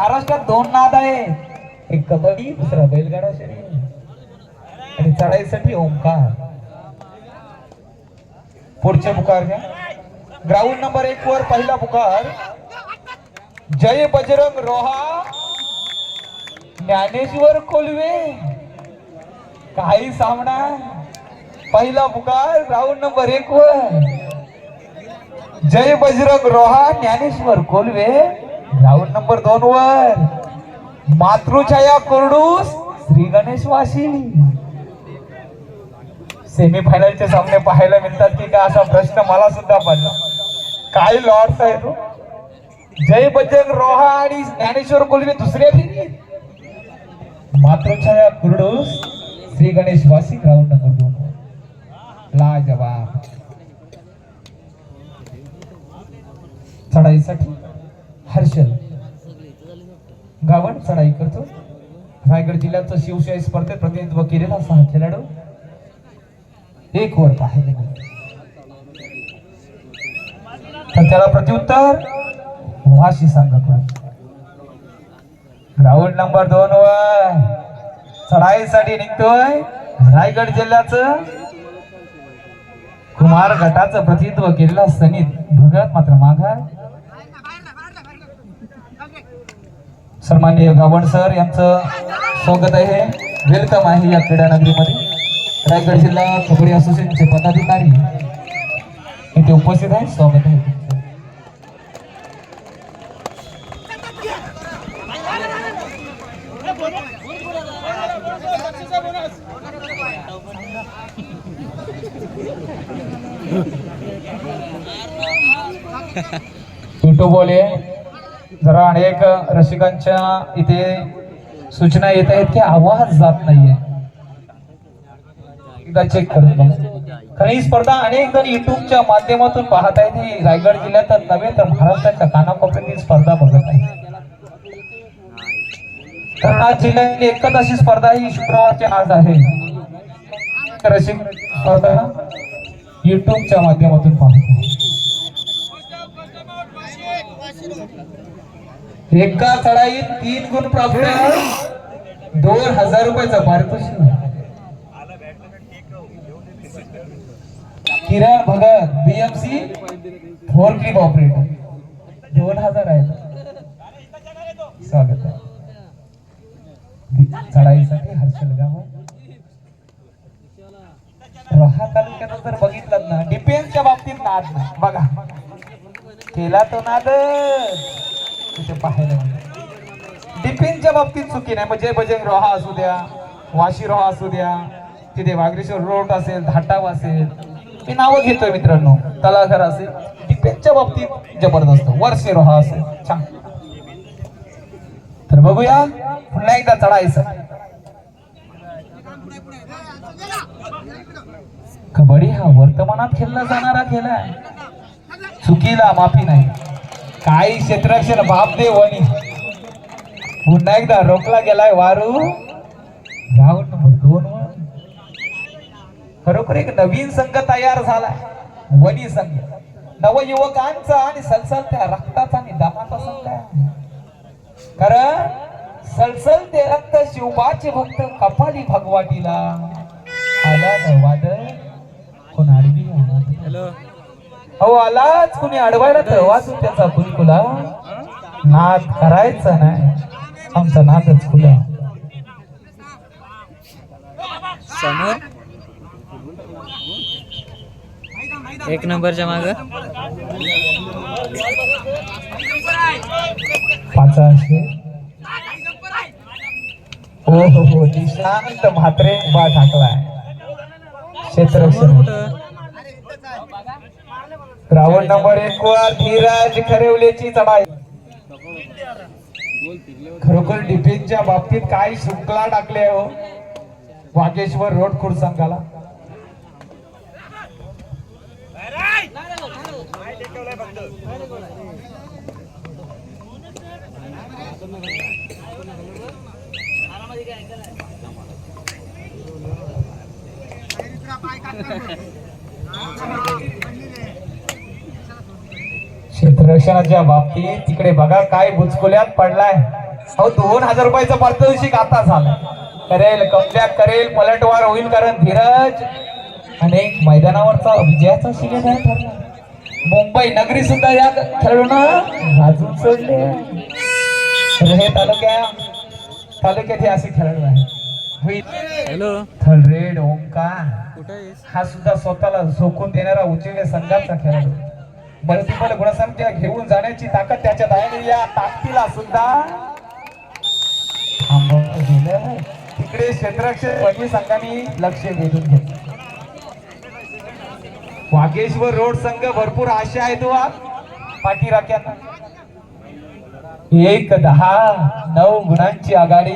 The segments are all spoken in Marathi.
महाराष्ट्रात दोन नाद आहे. एक कबड्डी दुसरा बैलगाडा शरीर. आणि चढाईसाठी ओंकार. पुढचे पुकार घ्या. ग्राउंड नंबर एक वर पहिला पुकार. जय बजरंग रोहा. ज्ञानेश्वर कोलवे. काही सामना. पहिला पुकार राऊंड नंबर एक वर. जय Bajrang Roha Dnyaneshwar Colway. Round number दोन वर. मातृछाया कोरडूस श्री गणेश वाशी सेमीफायनलचे सामने पाहायला मिळतात की का असा प्रश्न मला सुद्धा पडला. काय लॉर्ड्स आहे तो जय बजरंग रोहा आणि ज्ञानेश्वर कोल्हे दुसऱ्या फेरीत मातृछाया कुरडूस श्री गणेश वासी ग्राउंड नंबर दोन लाजवाब. चढाईसाठी हर्षल. गावण चढाई करतो. रायगड जिल्ह्याचं शिवशाही स्पर्धेत प्रतिनिधित्व केलेला सहा खेळाडू. एक वर पाहिले तर त्याला प्रत्युत्तर वाशी संघाकडून. ग्राउंड नंबर दोन वर. चढाईसाठी निघतोय रायगड जिल्ह्याचं. कुमार गटाचं प्रतिनिधित्व केलेला सनीत भगत मात्र माघार. सन्माननीय गावण सर यांचं स्वागत आहे. वेलकम आहे या क्रीडा नगरीमध्ये रायगड जिल्हा कबड्डी असोसिएशनचे पदाधिकारी इथे उपस्थित आहेत. स्वागत आहे तुमचं. आहे. जरा अनेक रसिकांच्या इथे सूचना येत आहेत की आवाज जात नाहीये. एकदा चेक करून कारण ही स्पर्धा अनेक जण युट्यूबच्या माध्यमातून पाहत आहेत. ही रायगड जिल्ह्यात नव्हे तर महाराष्ट्राच्या कानाकोपऱ्यात ही स्पर्धा बघत आहे कारण आज जिल्ह्यातली एकच अशी स्पर्धा ही शुक्रवारची आज आहे. रसिक स्पर्धा युट्यूबच्या माध्यमातून पाहत एका चढाईत तीन गुण प्राप्त. दोन हजार रुपयाचा पारितोषिक Kiran Bhagat BMC four clip operator दोन हजार आहे स्वागत आहे. चढाईसाठी हर्षल गाव. रोहा तालुक्यात जर बघितलं ना डिफेन्सच्या बाबतीत नाद ना बघा. केला तो नाद तिथे पाहायला मिळतं. बाबतीत चुकी नाही म्हणजे बजरंग रोहा असू द्या वाशी रोहा असू द्या तिथे वागरेश्वर रोड असेल धाटाव असेल. मी नावं घेतोय मित्रांनो तलाघर असेल. डिपिनच्या बाबतीत जबरदस्त वर्षे रोहा असेल. छान. तर बघूया पुन्हा एकदा चढायचं. कबड्डी हा वर्तमानात खेळला जाणारा खेळ आहे. चुकीला माफी नाही. काही क्षेत्ररक्षण बाप दे वणी पुन्हा एकदा रोखला गेलाय वारू. राऊंड नंबर दोन खरोखर एक नवीन संघ तयार झालाय. वणी संघ. नवयुवकांचा आणि सलसलत्या रक्ताचा आणि दमाचा संघ आहे. कारण सलसलते रक्त शिवबाचे भक्त कपाली भगवाटीला. आला वादळ कोण आडवी हॅलो अहो आलाच कुणी अडवायला तर वाचून त्याचा कुलकुला नाद करायचा नाही. आमचा नादच खुला. समोर? एक नंबरच्या माग. पाचाशे. हो हो हो निशांत म्हात्रे बा टाकलाय क्षेत्ररक्षण. रावण नंबर एक वर धीराज खरेवलेची चढाई खरोखर डिफेन्सच्या बाबतीत काय शुक्ला टाकले हो. वागेश्वर रोड खुर्द क्षेत्ररक्षणाच्या बाबतीत तिकडे बघा काय बुचकुल्यात पडलाय. अहो दोन हजार रुपयाचं पारितोषिक आता झालं करेल कमबॅक करेल पलटवार होईल कारण धीरज. आणि मैदानावरचा विजयाचा शिलेदार ठरला. मुंबई नगरी सुद्धा या खेळाडूंना भाजून सोडले. हे तालुक्या तालुक्यात हे असे खेळाडू हॅलो. थलरेड ओंकार. हा सुद्धा स्वतःला झोकून देणारा उचिले संघाचा खेळाडू. मल्टिपल गुणसंख्या घेऊन जाण्याची ताकद त्याच्यात आहे या ताकदीला सुद्धा तिकडे क्षेत्ररक्षक वन्य संघाने लक्ष वेधून घेतलं. वागेश्वर रोड संघ भरपूर आशा आहे तो आज पाठीराख्यांना एक दहा नऊ गुणांची आघाडी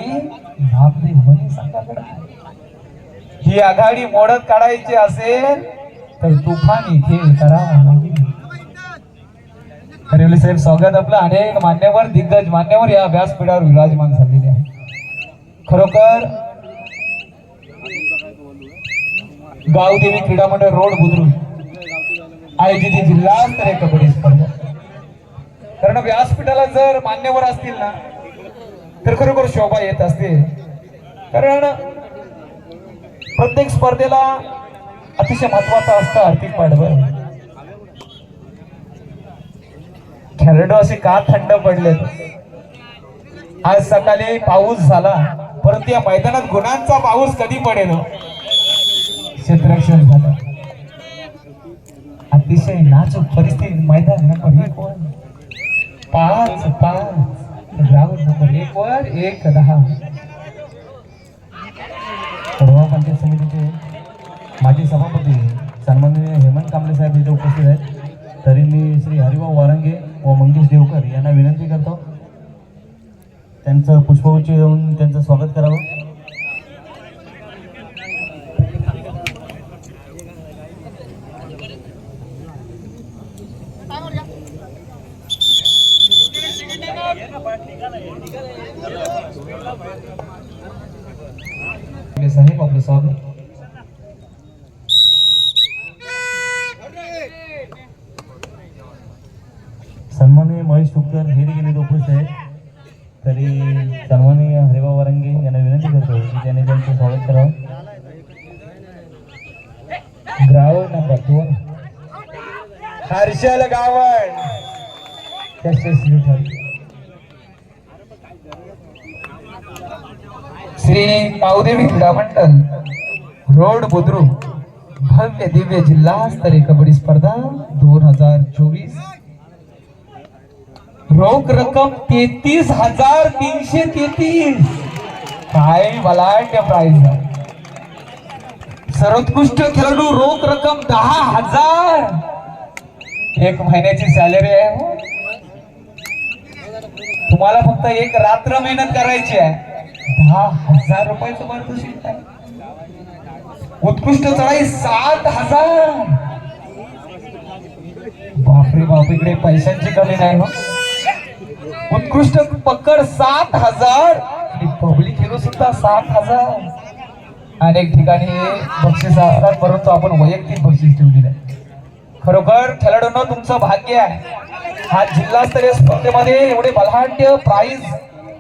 संघाकडे ही आघाडी मोडत काढायची असेल तर तुफानी इथे करावा लागेल. हरिवली साहेब स्वागत आपलं अनेक मान्यवर दिग्गज मान्यवर या व्यासपीठावर विराजमान झालेले आहे खरोखर गावदेवी क्रीडा मंडळ रोड बुद्रुक आयोजित जिल्हास्तरीय कबड्डी स्पर्धा. कारण व्यासपीठाला जर मान्यवर असतील ना तर खरोखर शोभा येत असते. कारण प्रत्येक स्पर्धेला अतिशय महत्त्वाचा असतं आर्थिक पाठबळ. खेरडो असे का थंड पडले आज सकाळी पाऊस झाला परंतु या मैदानात गुणांचा पाऊस कधी पडेल? हो? क्षेत्ररक्षण झालं. अतिशय नाजूक परिस्थिती मैदान नंबर एक वर. पाच पाच. राऊंड नंबर एक वर एक दहा. परवा पंचायत समितीचे माजी सभापती सन्माननीय हेमंत कांबळे साहेब इथे उपस्थित आहेत. तरी मी श्री हरिभाऊ वारंगे व मंगेश देवकर यांना विनंती करतो त्यांचं पुष्पगुच्छ देऊन त्यांचं स्वागत करावं साहेब आपलं स्वागत सन्माननीय महेश तुपकर हे देखील इथे उपस्थित आहेत तरी सन्माननीय हरिभाऊ वरंगे यांना विनंती करतो की त्यांनी त्यांचं स्वागत करावं. ग्रावण नंबर दोन. हर्षल गावण. यशस्वी ठरले श्री पावदेवी क्रीडा मंडळ रोड बुद्रुक भव्य दिव्य जिल्हा स्तरीय कबड्डी स्पर्धा दोन हजार चोवीस. रोख रक्कम तेहतीस हजार तीनशे तेहतीस. काय बलाढ्य प्राईज सर्वोत्कृष्ट खेळाडू रोख रक्कम दहा हजार. एक महिन्याची सॅलरी आहे हो. तुम्हाला फक्त एक रात्र मेहनत करायची आहे. दहा हजार रुपयाचं पारितोषिक आहे. उत्कृष्ट चढाई सात हजार. बापरे बाप इकडे पैशांची कमी नाही हो. उत्कृष्ट पकड सात हजार. आणि पब्लिक हिरो सुद्धा सात हजार. अनेक ठिकाणी बक्षीस असतात परंतु आपण वैयक्तिक बक्षीस ठेवलेलं आहे खरोखर खेळाडूंना तुमचं भाग्य आहे. हा जिल्हास्तरीय स्पर्धेमध्ये एवढे बलाढ्य प्राईज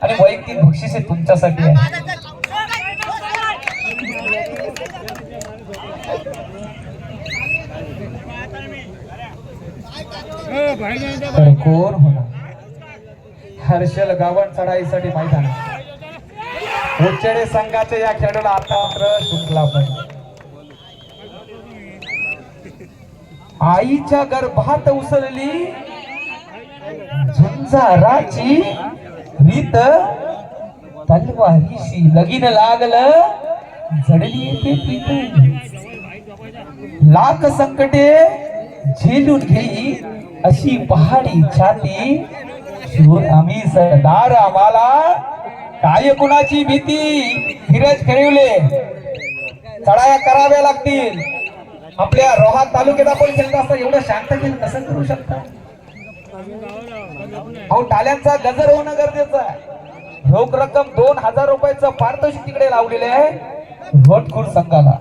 आणि वैयक्तिक बक्षिसे तुमच्यासाठी आहे. तर कोण होणार. हर्षल गावण चढाईसाठी मैदान. उच्चडे संघाचे या खेळाडूला आता मात्र शुक्ला पाहिजे आईच्या गर्भात उसळली. झुंजाराची रीत तलवारीशी लगीन लागल. जडली येते प्रीत लाख संकटे झेलून घेई अशी पहाडी छाती. आम्ही सरदार आम्हाला काय कुणाची भीती धीरज खेळवले चढाया कराव्या लागतील. आपल्या रोहा तालुक्यात आपण खेळत असता एवढं शांत केलं कसं करू शकता? अहो टाल्यांचा गजर होणं गरजेचं आहे. रोख रक्कम दोन हजार रुपयाचं पारितोषिक तिकडे लावलेले आहे भोटखूर संघाला.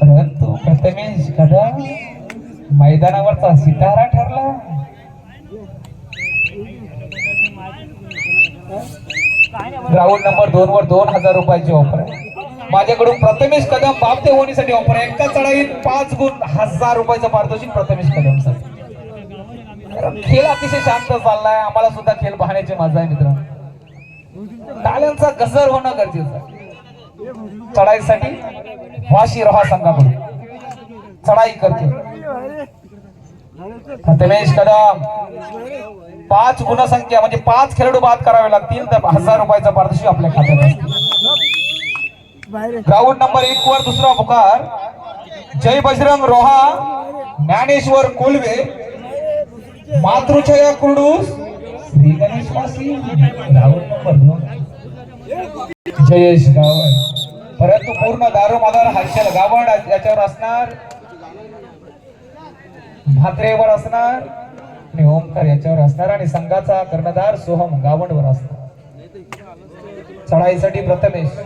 परंतु प्रथमेश कदा मैदानावरचा सितारा ठरला. ग्राउंड नंबर दोन वर दोन हजार रुपयाची ऑफर आहे. माझ्याकडून प्रथमेश कदम बाबते होण्यासाठी ऑफर आहे. एका चढाईत पाच गुण हजार रुपयाचं पारितोषिक प्रथमेश कदम सर. खेळ अतिशय शांत चाललाय. आम्हाला सुद्धा खेळ पाहण्याची मजा आहे मित्रांनो. टाळ्यांचा गजर होणं गरजेचं आहे. चढाईसाठी वाशी रहा संघाकडून. चढाई करते प्रथमेश कदम. पाच गुणसंख्या म्हणजे पाच खेळाडू बाद करावे लागतील तर हजार रुपयाचा पारदर्शी आपल्या खात्यात ग्राउंड नंबर एक वर दुसरा पुकार. जय बजरंग रोहा ज्ञानेश्वर कोलवे मातृछया कुर्डूस श्री गणेश वासी ग्राउंड नंबर दोन. जयेश गावड परंतु पूर्ण दारोमदार हर्षल गावड याच्यावर असणार. म्हात्रेवर असणार आणि ओमकार याच्यावर असणार आणि संघाचा कर्णधार सोहम गावंडवर असणार. चढाईसाठी प्रथमेश.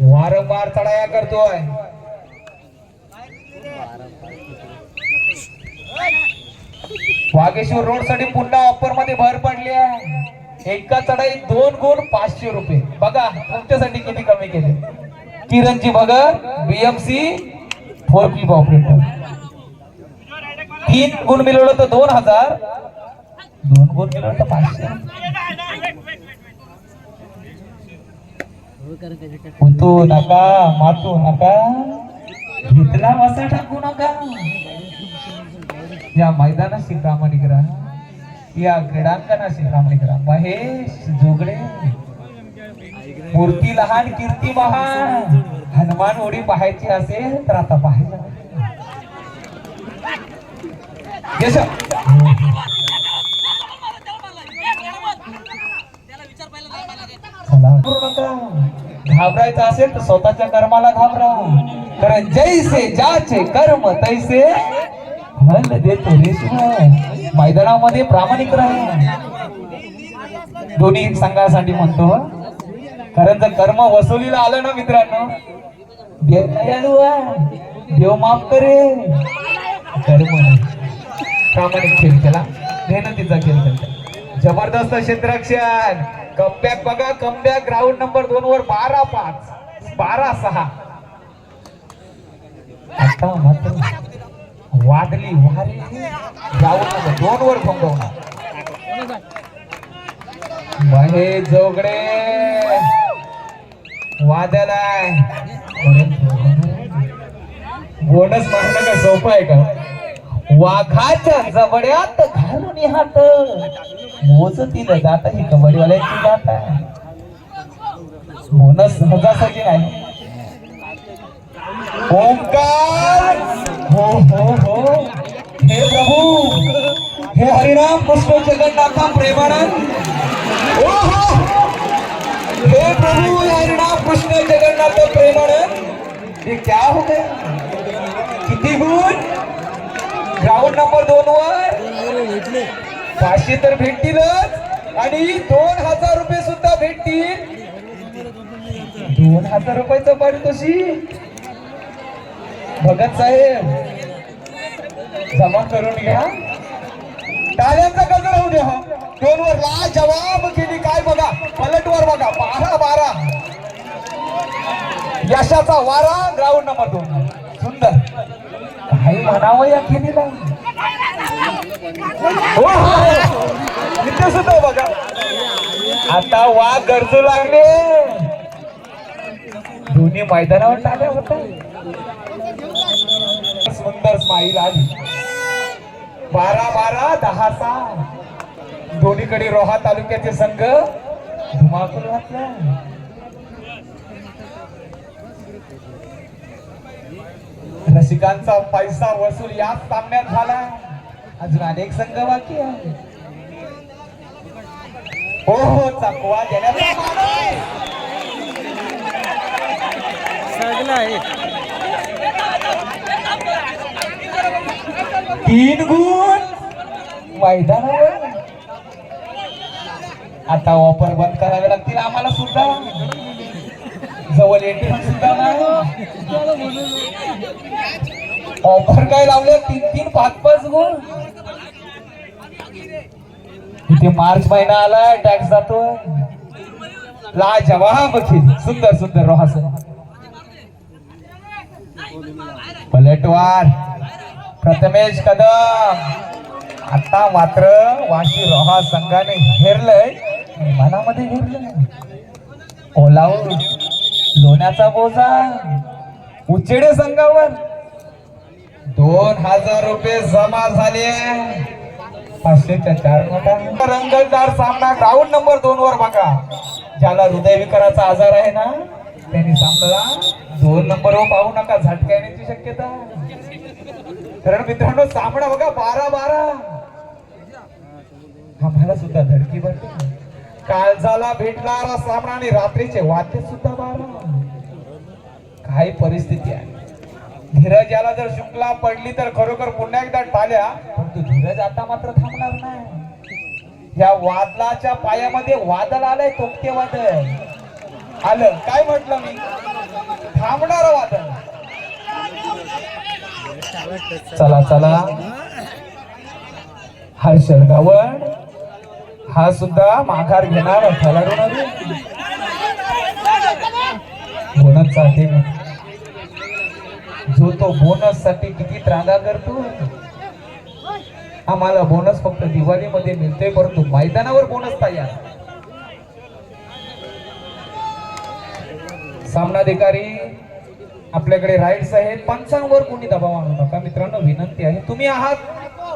वारंवार चढाया करतोय. वागेश्वर रोडसाठी पुन्हा ऑफरमध्ये भर पडली आहे. एका चढाई दोन गुण पाचशे रुपये. बघा तुमच्यासाठी किती कमी केले. किरणजी Bhagat BMC four clip operator तीन गुण मिळवलं तर दोन हजार. दोन गुण मिळवलं तर पाचशे उतू नका मातू नका. घेतला वसा टाकू नका या मैदानाशी प्रामाणिक राहा या क्रीडांगणाशी प्रामाणिक राहा महेश जोगडे. मूर्ती लहान कीर्ती महान. हनुमान ओढी पाहायची असेल तर आता पाहायला. घाबरायचं असेल तर स्वतःच्या कर्माला घाबरा कारण जैसे ज्याचे कर्म तैसे फल देतो मैदानामध्ये प्रामाणिक राहा. दोन्ही संघासाठी म्हणतो कारण जर कर्म वसुलीला आलं ना मित्रांनो देव देव माफ करे. कर्म नाही. प्रामाणिक खेळ केला. मेहनतीचा खेळ केला. जबरदस्त क्षेत्ररक्षण. कमबॅक बघा कमबॅक ग्राउंड नंबर दोन वर बारा पाच. बारा सहा. आता मात्र वादली वारे ग्राउंड नंबर दोन वर थांबवणार महेश जोगडे. वादलाय बोनस मागणं काय सोपं आहे का? वाघाच्या जबड्यात घालून हात. मोजतील जात ही कबड्डीवाल्याची जात आहे. बोनस सहजासहजी नाही. ओंकार! हो हो हो. हे प्रभू हे हरिनाम कृष्ण जगन्नाथा प्रेमानंद. ओ हो. हे प्रभू हे कृष्ण जगन्नाथ प्रेमानंद. हे क्या हो गया? किती गुण? ग्राउंड नंबर दोन वर. पाचशे तर भेटतीलच. आणि दोन हजार रुपये सुद्धा भेटतील. दोन हजार रुपयाचं पारितोषिक भगत साहेब जमा करून घ्या. टाळ्यांचा गजर होऊ द्या. दोन वर ला जवाब केली. काय बघा? पलटवर बघा. बारा बारा. यशाचा वारा ग्राउंड नंबर दोन सुंदर. काही म्हणावं या खेळीला. हो, हो, हो. इथे सुद्धा बघा. आता वाघ गरजू लागले. दोन्ही मैदानावर टाळ्या होत्या. सुंदर स्माईल आली. बारा बारा दहा सहा. दोन्हीकडे रोहा तालुक्याचे संघ धुमाकूल घातला. रसिकांचा पैसा वसूल याच सामन्यात झाला. अजून अनेक संघ बाकी आहे हो हो चकवा देण्यात सगळं तीन गुण मैदानावर. आता वापर बंद करावे लागतील आम्हाला सुद्धा. जवळ एटीएम सुद्धा नाही ऑफर काय लावले तीन तीन पाच पाच गुण. इथे मार्च महिना आलाय टॅक्स जातो ला जवाब खेळ सुंदर सुंदर रोहास पलटवार. प्रथमेश कदम. आता मात्र वाशी रोहा संघाने हेरलंय. मनामध्ये घेरलंय ओलावून. लोण्याचा बोजा. उचेडे संघावर. दोन हजार रुपये जमा झाले. पाचशेच्या चार नोटा रंगलदार सामना. ग्राउंड नंबर दोन वर बघा. ज्याला हृदयविकाराचा आजार आहे ना त्यांनी सामना दोन नंबर वर पाहू नका. झटका येण्याची शक्यता. कारण मित्रांनो सामना बघा बारा बारा. आम्हाला सुद्धा धडकी भरते. काळजाला भेटणारा सामना आणि रात्रीचे वाद्य सुद्धा बारा. काय परिस्थिती आहे. धीरज याला जर शुक्ला पडली तर खरोखर पुन्हा एकदा टाल्या परंतु धीरज आता मात्र थांबणार नाही. या वादलाच्या पायामध्ये वादळ आलंय तोपके वादळ आलं. काय म्हटलं मी? थांबणार वादळ चला चला. हर्षल गावड. हा सुद्धा माघार घेणार खेळाडू बोनस बोनसचा जो तो बोनससाठी किती त्रागा करतो. आम्हाला बोनस फक्त दिवाळीमध्ये मिळतोय परंतु मैदानावर बोनस तयार. सामनाधिकारी आपल्याकडे राईड्स आहेत. पंचांवर कोणी दबाव आणू नका. मित्रांनो विनंती आहे. तुम्ही आहात.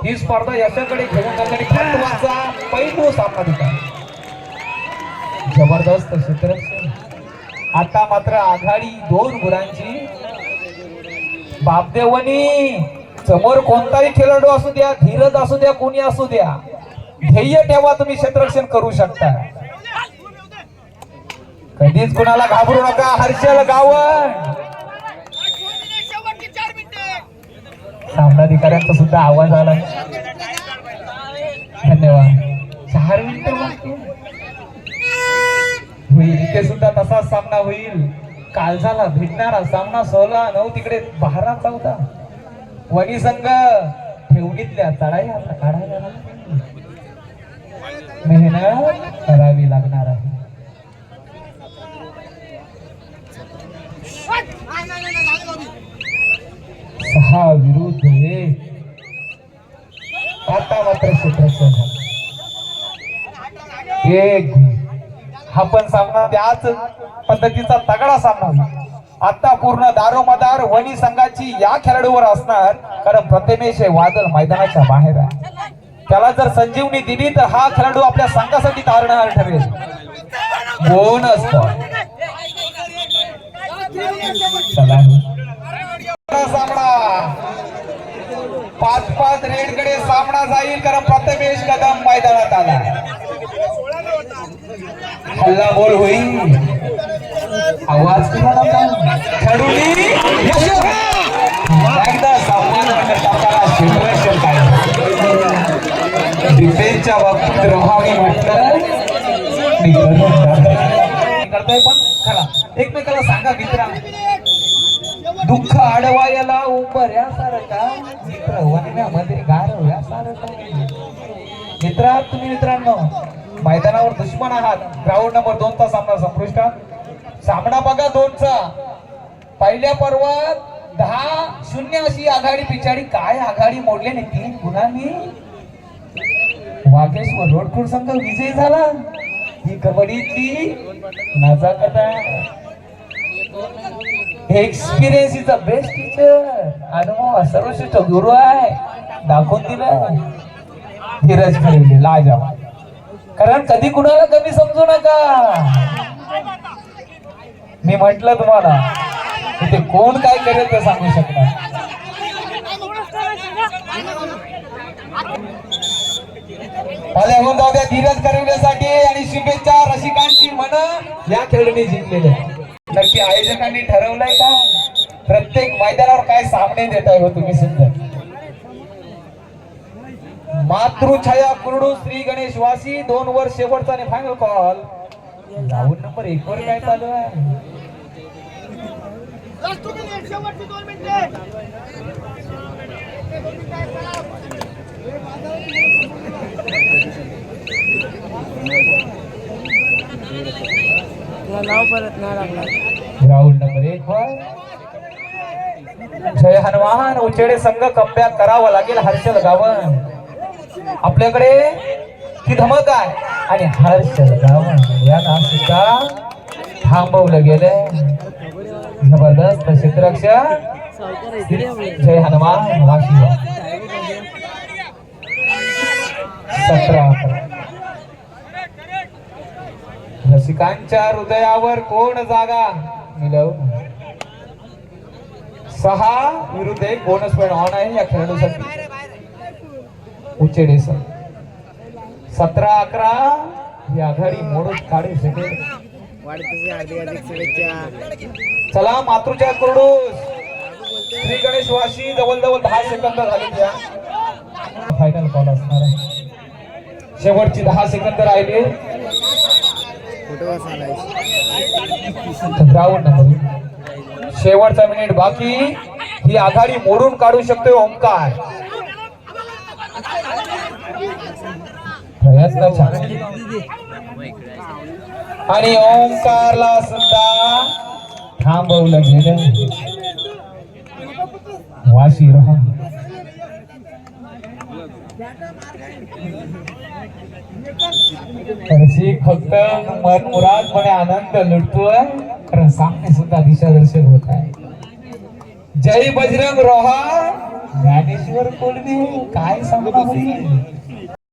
ही स्पर्धा यशाकडे घेऊन त्यांनी महत्त्वाचा पैलू सामनाधिकारी जबरदस्त क्षेत्ररक्षण आता मात्र आघाडी दोन गुरांची बापदेवनी समोर कोणताही खेळाडू असू द्या धीरज असू द्या कोणी असू द्या ध्येय ठेवा तुम्ही क्षेत्ररक्षण करू शकता. कधीच कुणाला घाबरू नका हर्षल गावण. सामनाधिकाऱ्यांचा सुद्धा आवाज आला. धन्यवाद. चार मिनिट होईल इथे सुद्धा तसाच सामना होईल. काल झाला भेटणारा सामना सोळा नऊ तिकडे बारा चौदा. वणी संघ ठेवणीतल्या चढाई आता काढायला मेहनत करावी लागणार आहे. सहा विरुद्ध एक आता मात्र क्षेत्ररक्षण एक हा पण सामना त्याच पद्धतीचा तगडा सामना आता पूर्ण दारोमदार वणी संघाची या खेळाडूवर असणार कारण प्रथमेश हे वादळ मैदानाच्या बाहेर आहे. त्याला जर संजीवनी दिली तर हा खेळाडू आपल्या संघासाठी तारणार ठरेल. बोनस चला. सामना पाच पाच रेडकडे सामना जाईल कारण प्रथमेश कदम मैदानात आला. हल्ला बोल होईल. आवाज खेळूनी हो. एकदा सामना करताना क्षेत्ररक्षण काय डिफेन्सच्या बाबतीत रहावी म्हटलं. मी करतोय पण खरा. एकमेकाला सांगा मित्रा. दुःख आडवायला उंबऱ्यासारखा मित्र वनव्यामध्ये गारव्यासारखा मित्रा तुम्ही मित्रांनो मैदानावर दुश्मन आहात. ग्राउंड नंबर दोनचा सामना संपुष्टात. सामना बघा दोनचा पहिल्या पर्वात दहा शून्य अशी आघाडी पिछाडी. काय आघाडी मोडली नाही तीन गुणांनी? वागेश्वर रोडखोड संघ विजयी झाला. ही कबड्डीची नजाकत आहे experience is the best teacher अनुभव सर्वश्रेष्ठ गुरु आहे. दाखवून दिलं धीरज खेळले लाजा कारण कधी कुणाला कमी समजू नका. मी म्हटलं तुम्हाला ते कोण काय करेल ते सांगू शकणार. मला होऊन जाऊ द्या धीरज करविण्यासाठी आणि शुभेच्छा रसिकांची मन या खेळणी जिंकलेल्या नक्की आयोजकांनी ठरवलंय का? प्रत्येक मैदानावर काय सामने देत आहे हो तुम्ही सुद्धा? मातृछाया कुरडू श्री गणेश वासी दोन वर शेवटचा आणि फायनल कॉल राऊंड नंबर एक वर काय चालू आहे? तुला नाव परत नाही लागणार. ग्राउंड नंबर एक जय हनुमान उचेडे संघ कप्प्या करावा लागेल हर्षल गावन. आपल्याकडे ती धमक आहे. आणि हर्षल गावन याला सुद्धा थांबवलं गेलंय. जबरदस्त क्षेत्ररक्षण जय हनुमान वाशिवा सतरा अकरा रसिकांच्या हृदयावर कोण जागा? मिळव सहा विरुद्ध एक बोनस पॉईंट ऑन आहे या खेळाडूसाठी. उचेडे सर. सतरा अकरा. ही आघाडी मोडून काढू शकेल चला मातृच्या कुरडूस. श्री गणेश वाशी जवळ जवळ दहा सेकंद झाले फायनल कॉल असणार आहे. शेवटची दहा सेकंद राहिले फोटो सांगायचे ग्राउंड नंबर शेवटचा मिनिट बाकी. ही आघाडी मोडून काढू शकतोय ओंकार. प्रयत्न छान. आणि ओंकारला सुद्धा थांबवलं गेलं वाशी रहा. रसिक फक्त मनमुरादपणे आनंद लुटतोय कारण सामने सुद्धा दिशादर्शक होत आहे. जय बजरंग रोहा ज्ञानेश्वर कोलबी काय सांगता